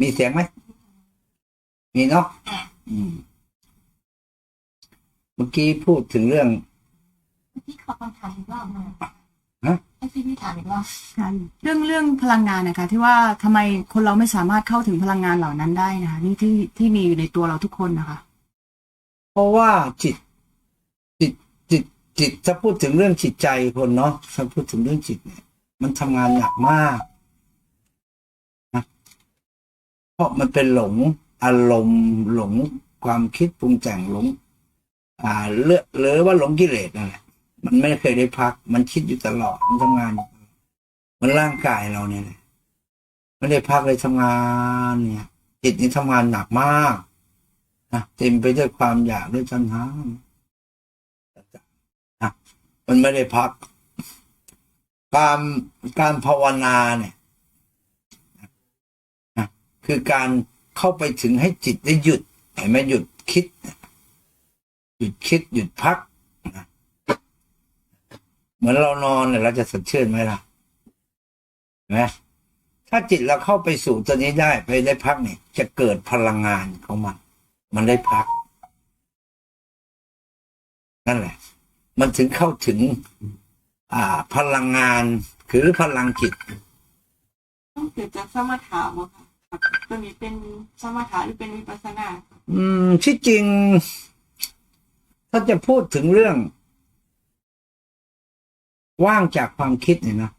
มีเสียงไหม มีเนาะอืมเมื่อกี้พูดถึงเรื่องพี่ขอคำถามอีกรอบหนึงฮะให้พี่พี่ถามอีกรอบค่ะเรื่องเรื่องพลังงานนะคะ ที่ว่าทำไมคนเราไม่สามารถเข้าถึงพลังงานเหล่านั้นได้นะคะ นี่ที่ที่มีอยู่ในตัวเราทุกคนนะคะ เพราะว่าจิต จิตจิต จิตถ้าพูดถึงเรื่องจิตใจคนเนาะถ้าพูดถึงเรื่องจิตเนี่ย มันทำงานหนักมากนะเพราะมันเป็นหลงอารมณ์หลงความคิดปรุงแต่งหลง อ่าเลือกหรือว่าหลงกิเลสนั่นแหละมันไม่เคยได้พัก มันคิดอยู่ตลอดมันทำงานมันร่างกายเราเนี่ยแหละไม่ได้พักเลยทำงานเนี่ยจิตนี่ทำงานหนักมากนะเต็มไปด้วยความอยากด้วยตัณหานะมันไม่ได้พัก การการภาวนาเนี่ยนะคือการเข้าไปถึงให้จิตได้หยุดเห็นไหมหยุดคิด หยุดคิดหยุดพัก เหมือนเรานอนเนี่ยเราจะสดชื่นไหมล่ะเห็นไหมถ้าจิตเราเข้าไปสู่ตัวนี้ได้ไปได้พักเนี่ย จะเกิดพลังงานของมัน มันได้พัก นั่นแหละ มันถึงเข้าถึง พลังงานหรือพลังจิตต้องเกิดจากสมถะบ่ค่ะครับตัวนี้เป็นสมถะหรือเป็นวิปัสสนา อืมที่จริง ถ้าจะพูดถึงเรื่อง ว่างจากความคิดเนี่ยนะ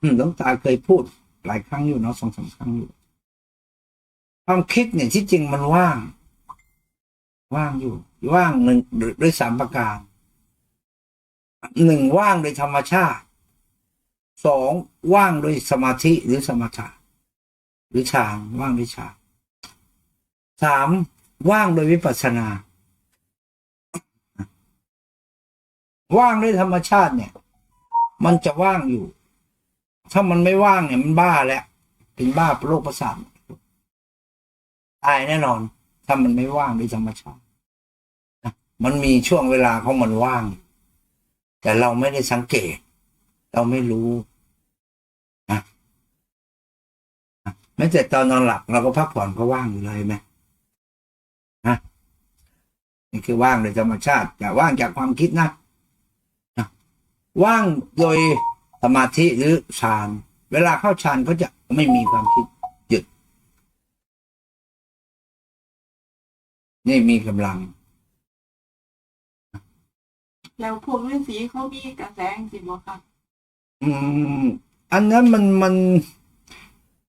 อืมหลวงตาเคยพูดหลายครั้งอยู่เนาะสองสามครั้งอยู่ ความคิดเนี่ยที่จริงมันว่าง ว่างอยู่ ว่างหนึ่งด้วยสามประการ หนึ่งว่างโดยธรรมชาติสองว่างโดยสมาธิหรือสมถะหรือฌานว่างด้วยฌานสามว่างโดยวิปัสสนา ว่างด้วยธรรมชาติเนี่ย มันจะว่างอยู่ ถ้ามันไม่ว่างเนี่ยมันบ้าแล้ว เป็นบ้าโรคประสาทตายแน่นอน ถ้ามันไม่ว่างด้วยธรรมชาติมันมีช่วงเวลาของมันว่าง แต่เราไม่ได้สังเกต เราไม่รู้นะแม้แต่ตอนนอนหลับเราก็พักผ่อนก็ว่างอยู่เลยไหมนะนี่คือว่างโดยธรรมชาติอย่ว่างจากความคิดนะนะว่างโดยสมาธิหรือฌานเวลาเข้าฌานก็จะไม่มีความคิดหยุด นี่มีกำลัง แล้วพวกฤาษีเขามีกระแสสิบ่ค่ะอืม อันนั้นมันมัน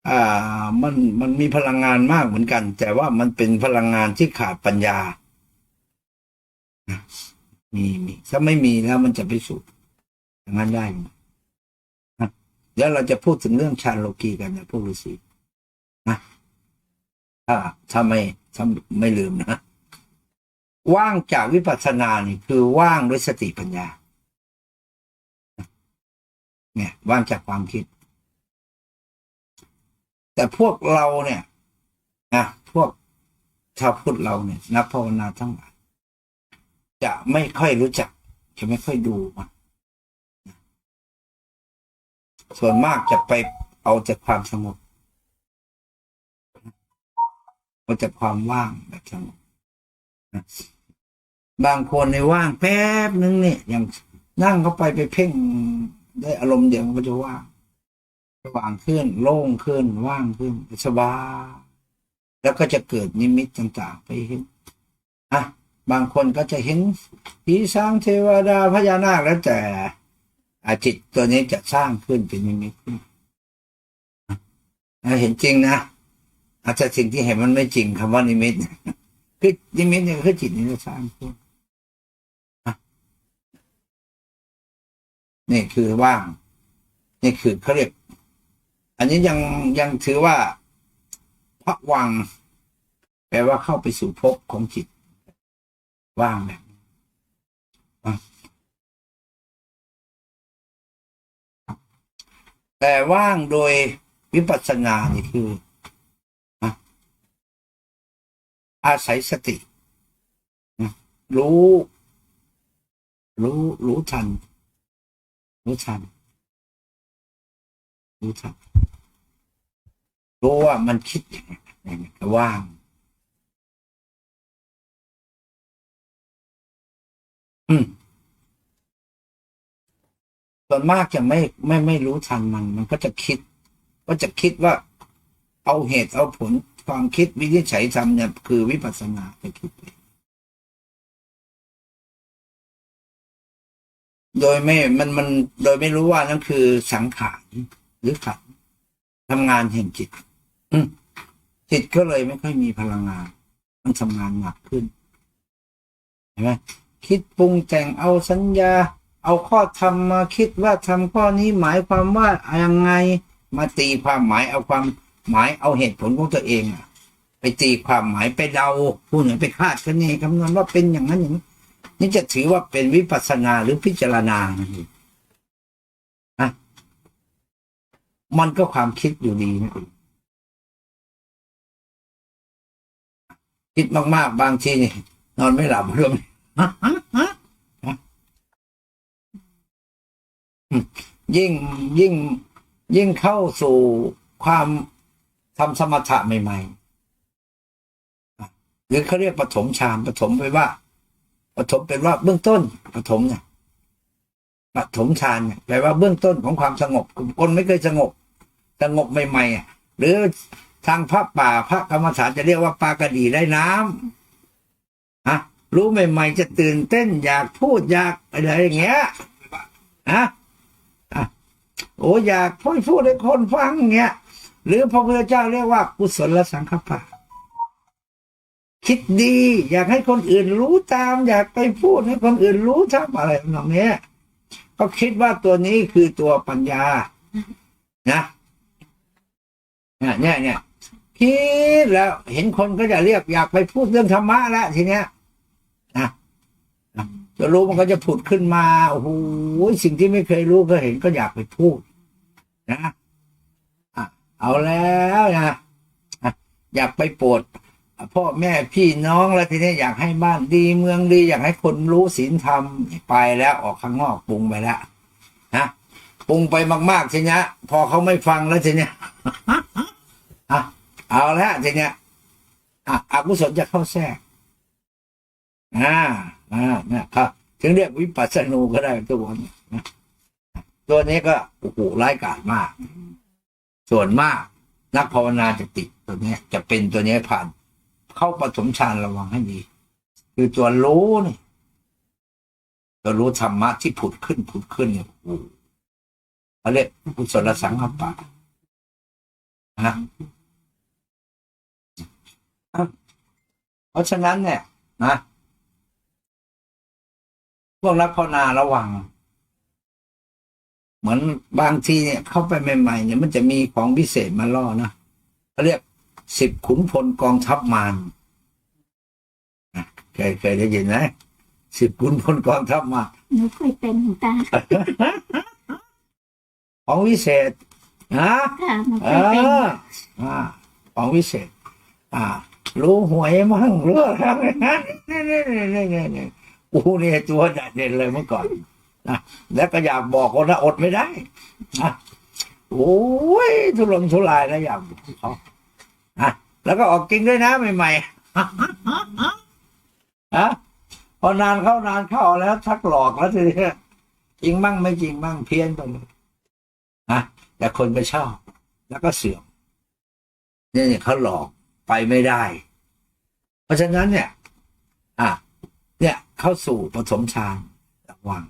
อ่า มันมันมีพลังงานมากเหมือนกัน แต่ว่ามันเป็นพลังงานที่ขาดปัญญานะมีมีถ้าไม่มีแล้วมันจะไปสู่อย่างนั้นได้ไหมนะแล้วเราจะพูดถึงเรื่องชาโลกีกันนะพวกฤาษีนะถ้าถ้าไม่ถ้าไม่ลืมนะ ว่างจากวิปัสสนานี่คือว่างด้วยสติปัญญา เนี่ยว่างจากความคิด แต่พวกเราเนี่ยนะพวกชาวพุทธเราเนี่ยนักภาวนาทั้งหลายจะไม่ค่อยรู้จัก จะไม่ค่อยดูมันส่วนมากจะไปเอาจากความสงบเอาจากความว่างแบบสงบ บางคนในว่างแป๊บนึงเนี่ยอย่างนั่งเข้าไปไปเพ่งได้อารมณ์เดียวมันก็จะว่างสว่างขึ้นโล่งขึ้นว่างขึ้นสบายแล้วก็จะเกิดนิมิตต่างๆ ไปเห็นอะบางคนก็จะเห็นผีสร้างเทวดาพญานาคแล้วแต่อาจิตตัวนี้จะสร้างขึ้นเป็นนิมิตขึ้นเห็นจริงนะอาจจะสิ่งที่เห็นมันไม่จริงคำว่านิมิตคือนิมิตเนี่ยคือจิตนี้จะสร้างขึ้น นี่คือว่าง นี่คือเขาเรียก อันนี้ยังยังถือว่าพระวัง แปลว่าเข้าไปสู่ภพของจิต ว่างแบบแต่ว่างโดยวิปัสสนานี่คืออาศัยสติ รู้ รู้ รู้ทัน รู้ทันรู้ทันรู้ว่ามันคิดอย่างไรก็ว่างอืมส่วนมากจะไม่ไม่ไม่รู้ทันมัน มันก็จะคิด ก็จะคิดว่า เอาเหตุเอาผลความคิดวินิจฉัยทำเนี่ยคือวิปัสสนาไปคิดไป โดยไม่มันมันโดยไม่รู้ว่านั่นคือสังขารหรือขันธ์ทำงานแห่งจิตจิตก็เลยไม่ค่อยมีพลังงาน มันทำงานหนักขึ้นเห็นไหมคิดปรุงแต่งเอาสัญญา เอาข้อธรรมมาคิดว่าทำข้อนี้หมายความว่ายังไงมาตีความหมายเอาความหมายเอาเหตุผลของตัวเองอะไปตีความหมายไปเดาผู้หนึ่งไปคาดคะเนคำนวณว่าเป็นอย่างนั้นอย่างนี้ นี่จะถือว่าเป็นวิปัสสนาหรือพิจารณาอะมันก็ความคิดอยู่ดีนะคิดมากๆ บางทีนอนไม่หลับเรื่องยิ่งยิ่งยิ่งเข้าสู่ความทำสมถะใหม่ ๆ หรือเขาเรียกปฐมฌานปฐมไปว่า ปฐมเป็นว่าเบื้องต้นปฐมเนี่ยปฐมฌานเนี่ยแปลว่าเบื้องต้นของความสงบคนไม่เคยสงบสงบใหม่ๆหรือทางพระป่าพระกรรมฐานจะเรียกว่าปลากระดีได้น้ำฮะรู้ใหม่ ๆ จะตื่นเต้นอยากพูดอยากอะไรอย่างเงี้ยฮะโอ้อยากพูดพูดให้คนฟังเงี้ย หรือพระพุทธเจ้าเรียกว่ากุศลสังคปะ คิดดี อยากให้คนอื่นรู้ตาม อยากไปพูดให้คนอื่นรู้ทำอะไรแบบนี้ยก็คิดว่าตัวนี้คือตัวปัญญา นะเนี่ยเนี่ยเนี่ยคิดแล้วเห็นคนก็จะเรียกอยากไปพูดเรื่องธรรมะแล้วทีเนี้ยนะจะรู้มันก็จะผุดขึ้นมาโอ้โหสิ่งที่ไม่เคยรู้ก็เห็นก็อยากไปพูด นะเอาแล้วนะอะอยากไปโปรด พ่อแม่พี่น้องแล้วทีนี้อยากให้บ้านดีเมืองดี อยากให้คนรู้ศีลธรรมไปแล้วออกข้างนอกปรุงไปแล้วนะปรุงไปมากๆทีเนี้ยพอเขาไม่ฟังแล้วทีเนี้ยอะเอาแล้วทีเนี้ยอะอกุศลจะเข้าแทรกอ่าอ่าเนี่ยครับถึงเรียกวิปัสสนูก็ได้ทุกคนนะตัวนี้ก็โอ้โหร้ายกาจมาก ส่วนมาก นักภาวนาจะติดตัวนี้จะเป็นตัวนี้ผ่าน เข้าปฐมฌานระวังให้ดี คือตัวรู้นี่ตัวรู้ธรรมะที่ผุดขึ้นผุดขึ้นเนี่ยโอ้โหเขาเรียกกุศลสังขปะนะเพราะฉะนั้นเนี่ยนะพวกนักภาวนาระวัง เหมือนบางทีเนี่ยเข้าไปใหม่ๆเนี่ยมันจะมีของพิเศษมาล่อนะเขาเรียก สิบขุนพลกองทัพมารนะเคยเคยได้ยินไหมสิบขุนพลกองทัพมารหนูเคยเป็นหนูตาของวิเศษนะค่ะหนูเอเคยเป็นออ่าของวิเศษ อ่า รู้หวยมั่งรู้อะไรนะนี่นี่นี่นี่นี่นี่กูเนี่ยตัวเด่นเลยเมื่อก่อนนะแล้วก็อยากบอกคนนะอดไม่ได้นะโอ้ยทุรนทุรายนะอยากบอกเขา อะแล้วก็ออกกินด้วยนะใหม่ๆฮะพอนานเข้านานเข้าแล้วทักหลอกแล้วทีนี้จริงมั่งไม่จริงมั่งเพี้ยนไปเลยนะแต่คนไปชอบ แล้วก็เสื่อมเนี่ยเขาหลอกไปไม่ได้ เพราะฉะนั้นเนี่ย อะเนี่ยเข้าสู่ปฐมฌานระวัง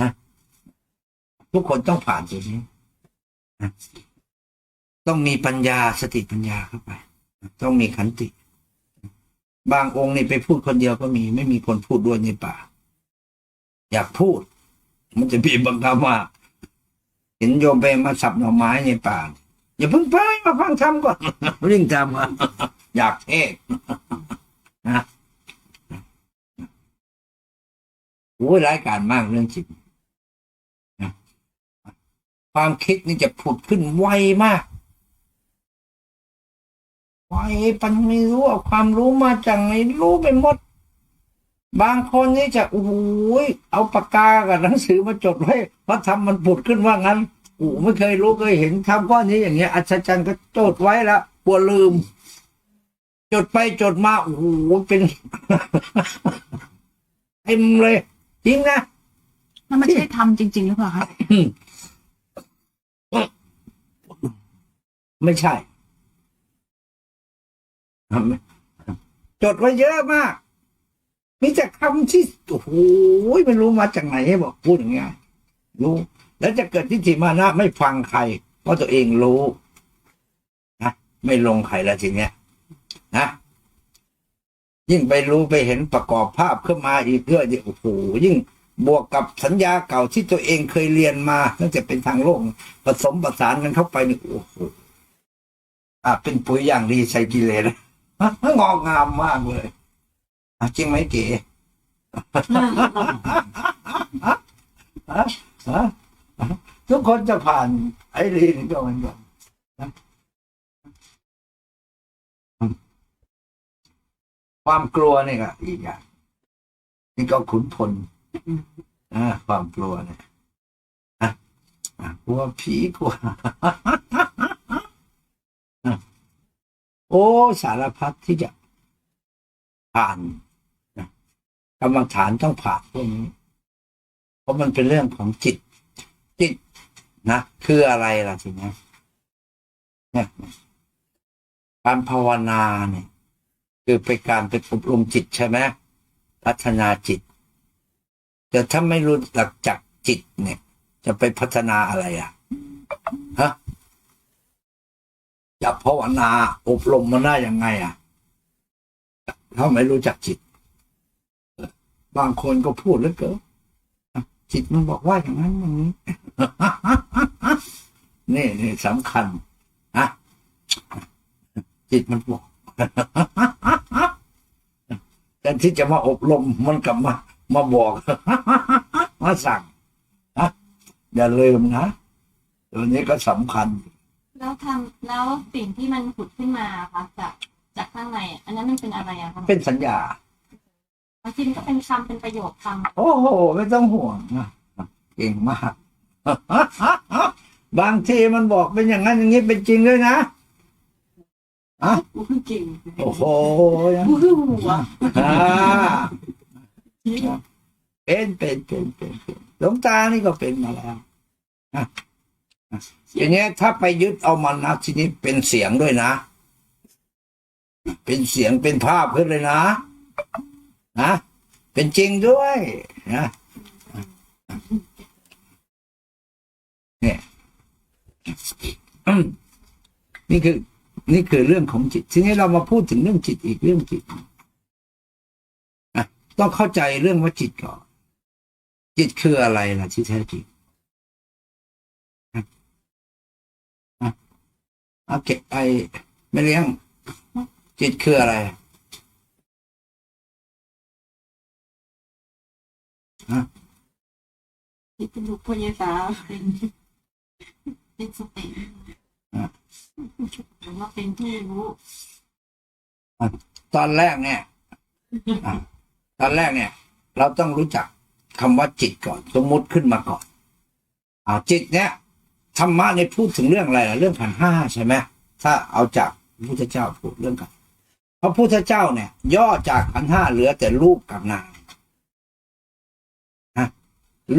นะทุกคนต้องผ่านตัวนี้นะ ต้องมีปัญญาสติปัญญาเข้าไป ต้องมีขันติ บางองค์นี่ไปพูดคนเดียวก็มี ไม่มีคนพูดด้วยในป่า อยากพูด มันจะบีบบังคับว่าเห็นโยมไปมาสับหน่อไม้ในป่า อย่าเพิ่งไปมาฟังธรรมก่อนริ่งตามมาอยากเทศนะโอ้ยร้ายกาจมากเรื่องจิตความคิดนี่จะผุดขึ้นไวมาก ไวปันไม่รู้เอาความรู้มาจากไหนรู้ไปหมด บางคนนี่จะโอ้โหเอาปากกากับหนังสือมาจดไว้พระธรรมมันผุดขึ้นว่างั้นกูไม่เคยรู้เคยเห็นทำก้อนนี้อย่างเงี้ยอัศจรรย์ก็จดไว้แล้วกลัวลืม จดไปจดมาโอ้โหเป็นเต็มเลยจริงนะแล้วมันใช่ทำจริง ๆ หรือเปล่าคะไม่ใช่ จดไว้เยอะมาก มีแต่คำที่โอ้โหไม่รู้มาจากไหนให้บอกพูดอย่างเงี้ยรู้แล้วจะเกิดทิฏฐิมานะไม่ฟังใครเพราะตัวเองรู้นะไม่ลงใครแล้วทีเนี้ยนะยิ่งไปรู้ไปเห็นประกอบภาพขึ้นมาอีกเยอะโอ้โหยิ่งบวกกับสัญญาเก่าที่ตัวเองเคยเรียนมาตั้งแต่เป็นทางโลกผสมประสานกันเข้าไปนี่โอ้โหอะเป็นปุ๋ยอย่างดีใส่กิเลส มันงอกงามมากเลยจริงไหมเก๋ทุกคนจะผ่านไอ้ลีนก็เหมือนกันนความกลัวนี่ก็อีกอย่างนี่ก็ขุนพลความกลัวเนี่ยอะอะกลัวผีกลัว โอ้สารพัดที่จะผ่านนะกรรมฐานต้องผ่านพวกนี้เพราะมันเป็นเรื่องของจิต จิตนะคืออะไรล่ะทีนี้เนี่ยการภาวนาเนี่ยคือเป็นการไปอบรมจิตใช่ไหมพัฒนาจิต แต่ถ้าไม่รู้หลักจักจิตเนี่ย จะไปพัฒนาอะไรอะฮะ จะภาวนาอบรมมันได้ยังไงอะถ้าไม่รู้จักจิต บางคนก็พูดแล้วเกินจิตมันบอกว่าอย่างนั้นอย่างนี้ นี่นี่สำคัญนะจิตมันบอกแต่ที่จะมาอบรมมันกลับมา มาบอก มาสั่งนะอย่าลืมนะตัวนี้ก็สำคัญ แล้วทำแล้วสิ่งที่มันผุดขึ้นมาค่ะจากจากข้างในอันนั้นมันเป็นอะไรอะคะเป็นสัญญาบางทีมันก็เป็นคำเป็นประโยคคำโอ้โห ไม่ต้องห่วงนะเก่งมาก บางทีมันบอกเป็นอย่างนั้นอย่างนี้เป็นจริงด้วยนะกูคือเก่งโอ้โหกูคือหัวอ่าเป็นเป็นเป็นเป็นเป็นหลวงตานี่ก็เป็นมาแล้วอะ อะทีนี้ถ้าไปยึดเอามันนะทีนี้เป็นเสียงด้วยนะ เป็นเสียงเป็นภาพขึ้นเลยนะนะเป็นจริงด้วยนะเนี่ยนี่คือ นี่คือเรื่องของจิต ทีนี้เรามาพูดถึงเรื่องจิตอีกเรื่องจิตต้องเข้าใจเรื่องว่าจิตก่อนจิตคืออะไรล่ะที่แท้จริง เอาเก็บไปไม่เลี้ยง จิตคืออะไรที่เป็นลูกพญาสาเป็นเป็นสติหรือว่าเป็นที่รู้ตอนแรกเนี่ยอะตอนแรกเนี่ย เราต้องรู้จักคำว่าจิตก่อน สมมุติขึ้นมาก่อนอ่าจิตเนี่ย ธรรมะเนี่ยพูดถึงเรื่องอะไรล่ะเรื่องขันห้าใช่ไหมถ้าเอาจากพระพุทธเจ้าพูดเรื่องกันพระพุทธเจ้าเนี่ย ย่อจากขันห้าเหลือแต่รูปกับนามฮะ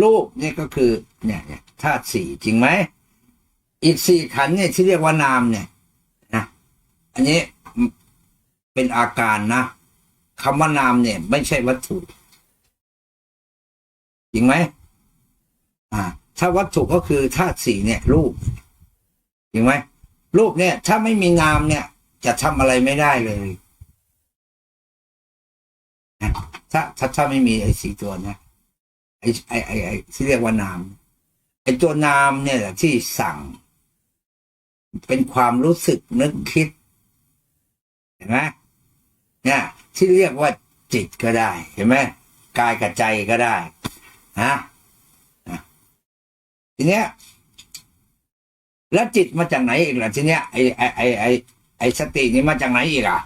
รูปเนี่ยก็คือเนี่ยเนี่ยธาตุสี่จริงไหมอีกสี่ขันเนี่ยที่เรียกว่านามเนี่ยนะอันนี้เป็นอาการนะคำว่านามเนี่ย ไม่ใช่วัตถุจริงไหมอ่า ถ้าวัตถุก็คือธาตุสี่เนี่ย รูปจริงไหมรูปเนี่ย ถ้าไม่มีนามเนี่ย จะทำอะไรไม่ได้เลยนะถ้าถ้าถ้าไม่มีไอ้สี่ตัวนะไอ้ไอ้ไอ้ไอ้ที่เรียกว่านาม ไอ้ตัวนามเนี่ยแหละที่สั่ง เป็นความรู้สึกนึกคิดเห็นไหมเนี่ย ที่เรียกว่าจิตก็ได้ เห็นไหมกายกับใจก็ได้ฮะอะ ทีเนี้ย แล้วจิตมาจากไหนอีกล่ะทีเนี้ยไอไอไอไอไอสตินี่มาจากไหนอีกอะ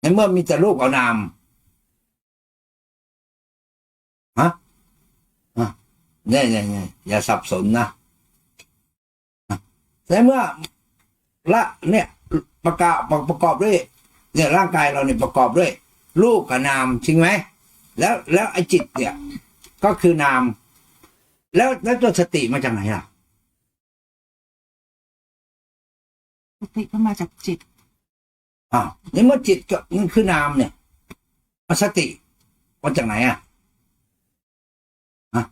ในเมื่อมีแต่รูปเอานามฮะอะเนี่ยเนี่ยเนี่ยอย่าสับสนนะแต่เมื่อละเนี่ยประกอบประกอบด้วย เนี่ยร่างกายเราเนี่ยประกอบด้วยรูปกับนามจริงไหมแล้วแล้วไอ้จิตเนี่ย ก็คือนาม แล้วแล้วตัวสติมาจากไหนล่ะสติก็มาจากจิตอ้าวในเมื่อจิตก็นั่นคือนามเนี่ยเอาสติมาจากไหนอะฮะ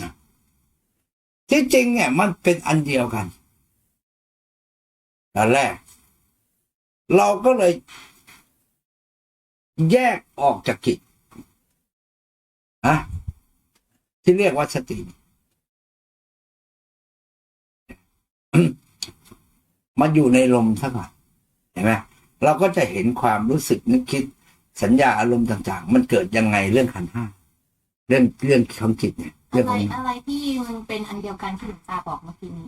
อะที่จริงเนี่ยมันเป็นอันเดียวกันตอนแรก เราก็เลยแยกออกจากจิตอะ ที่เรียกว่าสติมาอยู่ในลมสักหน่อยเห็นไหมเราก็จะเห็นความรู้สึกนึกคิด สัญญาอารมณ์ต่าง ๆ มันเกิดยังไงเรื่องขันธ์ห้าเรื่องเรื่องของจิตเนี่ยเรื่อะองไรของอะไรที่มันเป็นอันเดียวกันที่หลวงตาบอกเมื่อกี้นี้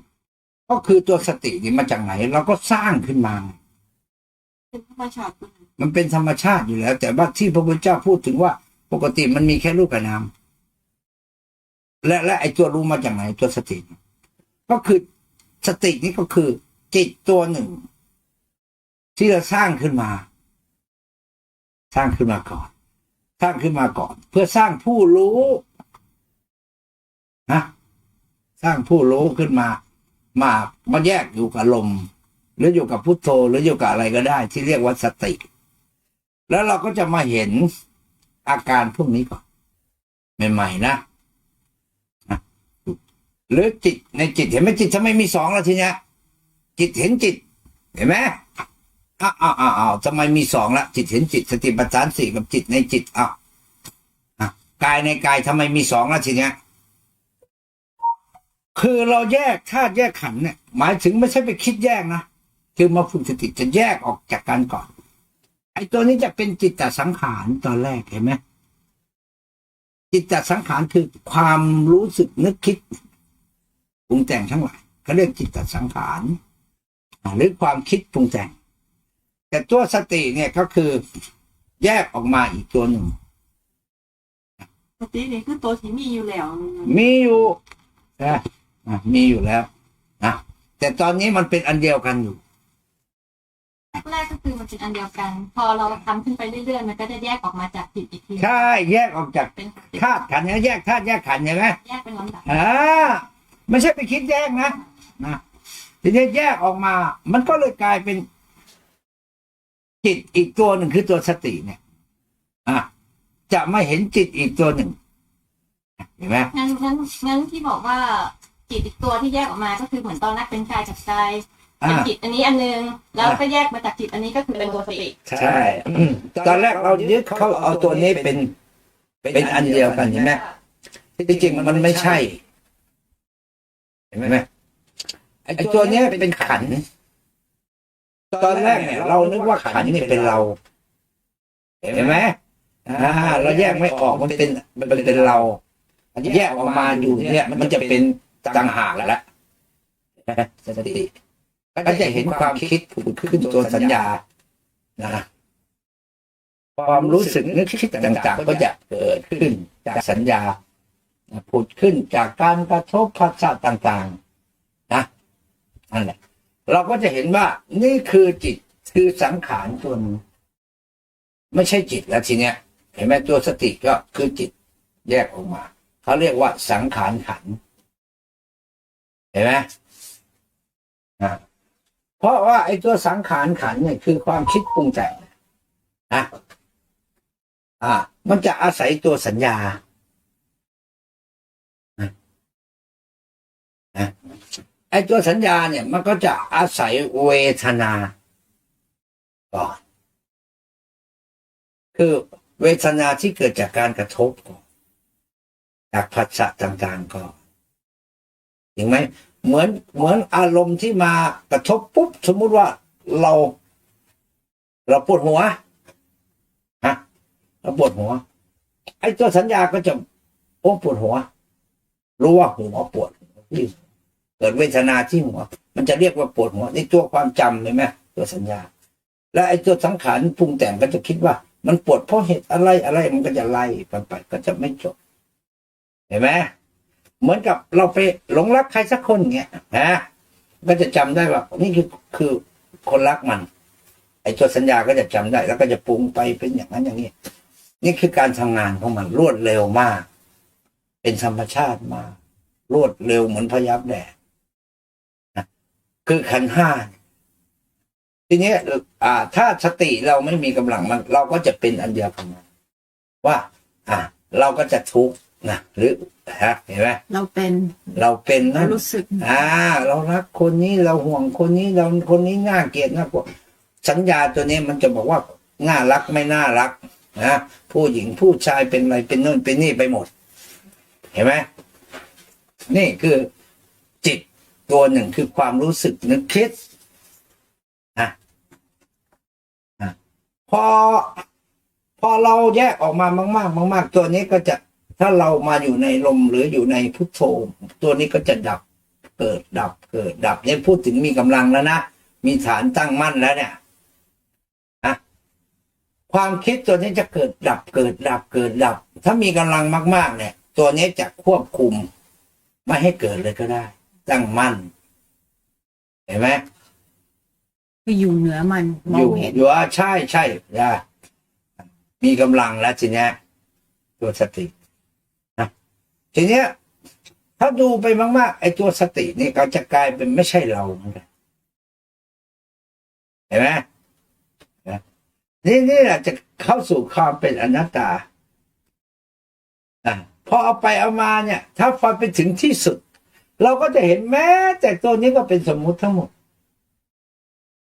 ก็คือตัวสตินี่มาจากไหน เราก็สร้างขึ้นมาเป็นธรรมชาติตัวนี้มันเป็นธรรมชาติอยู่แล้ว แต่ว่าที่พระพุทธเจ้าพูดถึงว่า ปกติมันมีแค่รูปกับนาม และและไอ้ตัวรู้มาจากไหนตัวสติ ก็คือสตินี่ก็คือ จิตตัวหนึ่ง ที่เราสร้างขึ้นมา สร้างขึ้นมาก่อน สร้างขึ้นมาก่อน เพื่อสร้างผู้รู้นะสร้างผู้รู้ขึ้นมา มามาแยกอยู่กับลมหรืออยู่กับพุทโธหรืออยู่กับอะไรก็ได้ ที่เรียกว่าสติ แล้วเราก็จะมาเห็นอาการพวกนี้ก่อนใหม่ๆนะนะ หรือจิตในจิตเห็นไหมจิตทำไมมีสองล้วทีเนี้ยจิตเห็นจิต เห็นไหมอ้าวอ้าวอ้าวทำไมมีสองละจิตเห็นจิตสติปัฏฐานสี่กับจิตในจิตอ้าวอะกายในกายทำไมมีสองละทีเนี้ยคือเราแยกธาตุแยกขันเนี่ย หมายถึงไม่ใช่ไปคิดแยกนะคือมาฝึกสติจะแยกออกจากกันก่อน ไอ้ตัวนี้จะเป็นจิตตสังขารตอนแรกเห็นไหมจิตตสังขารคือความรู้สึกนึกคิด ปรุงแต่งทั้งหลายเขาเรียกจิตตสังขารอ่าหรือความคิดปรุงแต่ง แต่ตัวสติเนี่ยก็คือแยกออกมาอีกตัวหนึ่งสตินี่คือตัวที่มีอยู่แล้วนี่นะมีอยู่นะอะมีอยู่แล้วนะแต่ตอนนี้มันเป็นอันเดียวกันอยู่แรกก็คือมันเป็นอันเดียวกัน พอเราทำขึ้นไปเรื่อยๆมันก็จะแยกออกมาจากจิตอีกทีใช่แยกออกจากเป็นธาตุขันธ์เนี่ยแยกธาตุแยกขันธ์ใช่ไหมแยกเป็นลำดับอ่า ไม่ใช่ไปคิดแยกนะนะทีนี้แยกออกมา มันก็เลยกลายเป็น จิตอีกตัวหนึ่งคือตัวสติเนี่ย อะจะไม่เห็นจิตอีกตัวหนึ่งเห็นไหมงั้นงั้นงั้นที่บอกว่าจิตอีกตัวที่แยกออกมาก็คือเหมือนตอนแรกเป็นกายจากใจอ่าเป็นจิตอันนี้อันนึงแล้วก็แยกมาจากจิตอันนี้ก็คือเป็นตัวสติใช่อืมตอนแรกเรายึดเขาเอาตัวนี้เป็น เป็นอันเดียวกันเห็นไหมที่จริงมันไม่ใช่ เห็นไหมไอ้ตัวเนี้ยเป็นขัน ตอนแรกเนี่ย เรานึกว่าขันเนี่ยเป็นเรา เห็นไหมอ่า เราแยกไม่ออกมันเป็นมันเป็นเราแยกออกมาอยู่เนี่ย มันจะเป็นต่างหากแล้วสติก็จะเห็นความคิดผุดขึ้นตัวสัญญานะความรู้สึกนึกคิดต่างๆ ก็จะเกิดขึ้นจากสัญญา ผุดขึ้นจากการกระทบผัสสะต่างๆนะนั่นแหละ เราก็จะเห็นว่านี่คือจิตคือสังขารตัวนึงไม่ใช่จิตแล้วทีเนี้ย เห็นไหมตัวสติก็คือจิตแยกออกมา เขาเรียกว่าสังขารขัน เห็นไหมอะเพราะว่าไอ้ตัวสังขารขันเนี่ยคือความคิดปรุงแต่งนะอ่ามันจะอาศัยตัวสัญญา ไอ้ตัวสัญญาเนี่ยมันก็จะอาศัยเวทนาก่อนคือเวทนาที่เกิดจากการกระทบก่อนจากผัสสะต่างๆก่อนเห็นไหมเหมือนเหมือนอารมณ์ที่มากระทบปุ๊บสมมุติว่าเรา เราปวดหัวฮะเราปวดหัว ไอ้ตัวสัญญาก็จะโอ้ปวดหัว รู้ว่าหัวปวดที่ กิดเวทนาที่หัว มันจะเรียกว่าปวดหัวในตัวความจำเห็นไหมตัวสัญญา และไอ้ตัวสังขารปรุงแต่งก็จะคิดว่า มันปวดเพราะเหตุอะไรอะไรมันก็จะไล่ไปไปก็จะไม่จบ เห็นไหมเหมือนกับเราไปหลงรักใครสักคนเงี้ยนะก็จะจำได้ว่า นี่คือคือคนรักมัน ไอ้ตัวสัญญาก็จะจำได้ แล้วก็จะปรุงไปเป็นอย่างนั้นอย่างนี้ นี่คือการทำงานของมันรวดเร็วมาก เป็นธรรมชาติมากรวดเร็วเหมือนพยับแดด คือขันธ์ห้าทีนี้อ่า ถ้าสติเราไม่มีกำลังมัน เราก็จะเป็นอันเดียวกันนะว่า อ่าเราก็จะทุกข์นะหรือฮะเห็นไหมเราเป็น เราเป็นเรานั่นรู้สึก อ่า เรารักคนนี้เราห่วงคนนี้เราคนนี้น่าเกลียดน่ากลัวสัญญาตัวนี้มันจะบอกว่าน่ารักไม่น่ารักนะผู้หญิงผู้ชายเป็นอะไรเป็นโน่นเป็นนี่ไปหมด เห็นไหมนี่คือจิต ตัวหนึ่งคือความรู้สึกนึกคิดนะพอ พอเราแยกออกมามาก ๆ มาก ๆ ตัวนี้ก็จะถ้าเรามาอยู่ในลมหรืออยู่ในพุทโธตัวนี้ก็จะดับเกิดดับเกิดดับเนี่ยพูดถึงมีกำลังแล้วนะ มีฐานตั้งมั่นแล้วเนี่ยอะความคิดตัวนี้จะเกิดดับเกิดดับเกิดดับ ถ้ามีกำลังมาก ๆ เนี่ย ตัวนี้จะควบคุม ไม่ให้เกิดเลยก็ได้ ตั้งมั่นเห็นไหมคืออยู่เหนือมันมอองยู่เห็นอยู่อะใช่ใช่ได้มีกำลังแล้วทีเนี้ยตัวสตินะทีเนี้ย ถ้าดูไปมากๆไอ้ตัวสตินี่ก็จะกลายเป็นไม่ใช่เราเหมือนกันเห็นไหมนะนี่นี่แหละจะเข้าสู่ความเป็นอนัตตาอะพอเอาไปเอามาเนี่ย ถ้าพอไปถึงที่สุด เราก็จะเห็นแม้แต่ตัวนี้ก็เป็นสมมุติทั้งหมด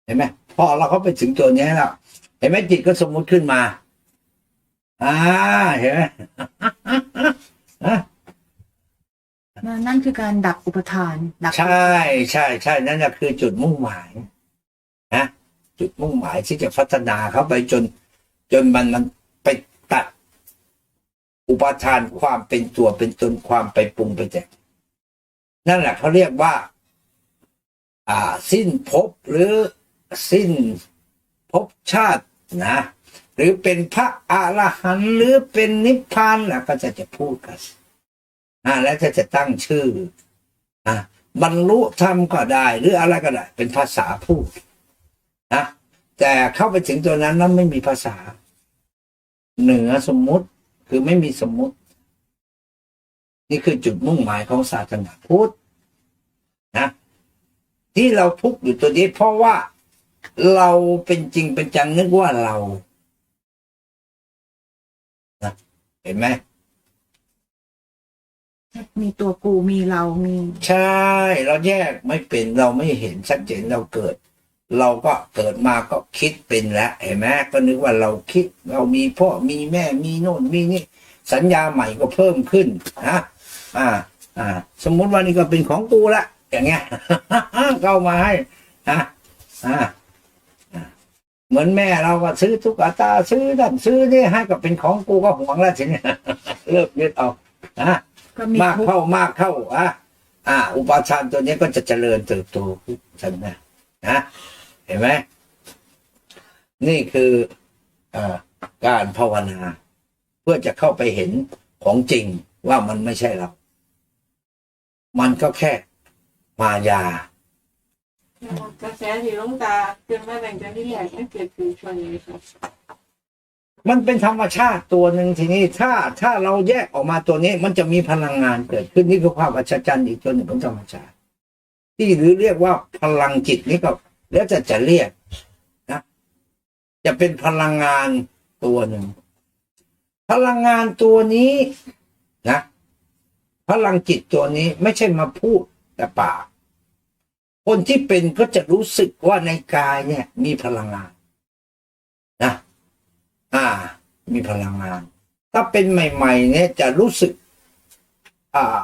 เห็นไหมพอเราเข้าไปถึงตัวนี้แล้วเห็นไหมจิตก็สมมุติขึ้นมา อ่าเห็นไหมอะนั่นคือการดับอุปทานดับใช่ใช่ใช่นั่นแหละคือจุดมุ่งหมายนะจุดมุ่งหมายที่จะพัฒนาเข้าไปจน จนมันมันไปตัด อุปทานความเป็นตัวเป็นตนความไปปรุงไปแต่ง นั่นแหละเขาเรียกว่า อ่า สิ้นภพหรือสิ้นภพชาตินะหรือเป็นพระอรหันต์หรือเป็นนิพพานแล้วก็จะจะพูดกันอ่าแล้วจะจะตั้งชื่ออะบรรลุธรรมก็ได้ หรืออะไรก็ได้ เป็นภาษาพูดนะแต่เข้าไปถึงตัวนั้นนั้นไม่มีภาษา เหนือสมมุติคือไม่มีสมมุติ นี่คือจุดมุ่งหมายของศาสนาพุทธ นะที่เราทุกข์อยู่ตัวนี้ เพราะว่าเราเป็นจริงเป็นจังนึกว่าเรานะเห็นไหมมีตัวกูมีเรามีใช่ เราแยกไม่เป็นเราไม่เห็นชัดเจนเราเกิด เราก็เกิดมาก็คิดเป็นแล้วเห็นไหมก็นึกว่าเราคิด เรามีพ่อมีแม่มีโน่นมีนี่ สัญญาใหม่ก็เพิ่มขึ้นนะอ่า อ่า สมมุติว่านี่ก็เป็นของกูละ อย่างเงี้ยเข้ามาให้อ่าอ่าอ่าเหมือนแม่เราก็ซื้อทุกอาตาซื้อนั่นซื้อนี่ให้ก็เป็นของกูก็หวงแล้วทีเนี้ยเลิกยึดเอาอ่าก็มีมากทุกข์เข้ามากเข้าอะอ่า อุปาทานตัวนี้ก็จะเจริญเติบโตขึ้นนะนะเห็นไหมนี่คือเอ่อการภาวนา เพื่อจะเข้าไปเห็นของจริงว่ามันไม่ใช่เรา มันก็แค่ มายา กระแสที่หลวงตาเกิดมาตั้งแต่ที่แรกไม่เกิดขึ้นช่วงนี้ครับมันเป็นธรรมชาติตัวหนึ่งทีนี้ถ้าถ้าเราแยกออกมาตัวนี้ มันจะมีพลังงานเกิดขึ้นนี่คือความอัศจรรย์อีกตัวหนึ่งของธรรมชาติ ที่หรือเรียกว่าพลังจิตนี่ก็แล้วจะจะเรียกนะจะเป็นพลังงานตัวหนึ่งพลังงานตัวนี้นะพลังจิตตัวนี้ไม่ใช่มาพูดแต่ปาก คนที่เป็นก็จะรู้สึกว่าในกายเนี่ย มีพลังงานนะอ่า มีพลังงาน ถ้าเป็นใหม่ ๆ เนี่ยจะรู้สึก อ่า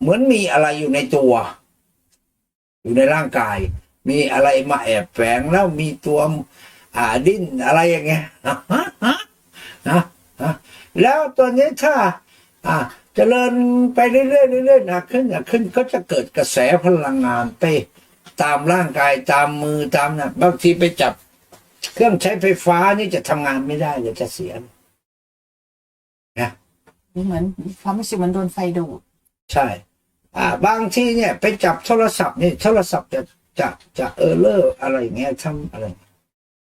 เหมือนมีอะไรอยู่ในตัว อยู่ในร่างกาย มีอะไรมาแอบแฝงแล้วมีตัว อ่าดิ้นอะไรอย่างเงี้ยฮะฮะฮะฮะแล้วตัวนี้ถ้า อ่า เจริญไปเรื่อยๆเรื่อยๆหนักขึ้นหนักขึ้นก็จะเกิดกระแสพลังงานไปตามร่างกายตามมือตามนะบางทีไปจับ เครื่องใช้ไฟฟ้านี่จะทำงานไม่ได้เดี๋ยวจะเสียเหมือนความรู้สึกเหมันโดนไฟดูดใช่ อ่า บางทีเนี่ย ไปจับโทรศัพท์นี่โทรศัพท์จะจะจะเออเลอร์อะไรอย่างเงี้ยทำอะไร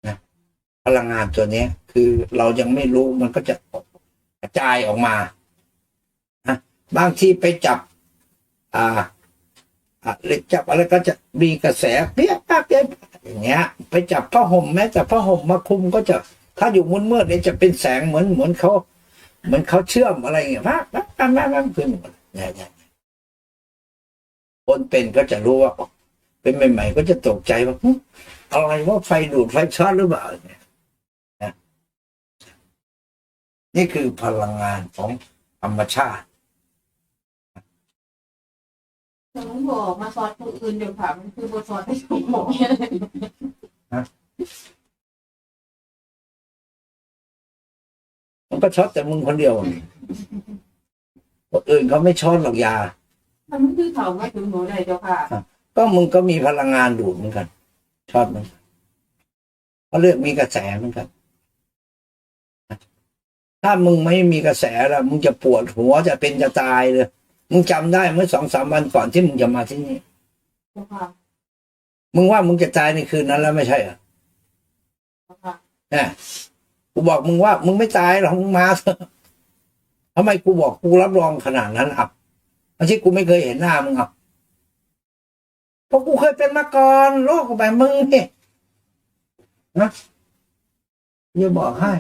นะพลังงานตัวเนี้ยคือเรายังไม่รู้มันก็จะกระจายออกมานะ บางทีไปจับ อ่าเหล็กจับอะไรก็จะมีกระแสเปี้ยป๊ะเปี้ยอย่างเงี้ย ไปจับผ้าห่มแม้แต่ผ้าห่มมาคลุมก็จะ ถ้าอยู่มืดมืดๆเนี่ยจะเป็นแสงเหมือนเหมือนเขาเหมือนเขาเชื่อมอะไรอย่างเงี้ยปั๊บปั๊บปั๊บปั๊บปั๊บขึ้นเนี่ยเนี่ยคนเป็นก็จะรู้ว่า เป็นใหม่ ๆ ก็จะตกใจว่าอะไรว่าไฟดูดไฟช็อตหรือเปล่าเนี่ยนี่คือพลังงานของธรรมชาติ ลุงบอกมาสอนคนอื่นเดี๋ยวค่ะมันคือบทสอนให้ผมบอกเนี่ยมันก็ช็อตแต่มึงคนเดียวคนอื่นเขาไม่ช็อตหรอกยา มันคือเขาไม่ถึงหนูเลยเจ้าค่ะ ก็มึงก็มีพลังงานดูดเหมือนกันช็อตเหมือนกันเขาเรียกมีกระแสเหมือนกันถ้ามึงไม่มีกระแสแล้วมึงจะปวดหัวจะเป็นจะตายเลย มึงจำได้เมื่อสองสามวันก่อนที่มึงจะมาที่นี่ เจ้าค่ะมึงว่ามึงจะตายในคืนนั้นแล้วไม่ใช่เหรอเจ้าค่ะเนี่ยกูบอกมึงว่า มึงไม่ตายหรอกมึงมาเถอะทำไมกูบอกกูรับรองขนาดนั้นอะไม่ใช่กูไม่เคยเห็นหน้ามึงอะเพราะกูเคยเป็นมาก่อนโลกแบบมึงนี่นะจะบอกให้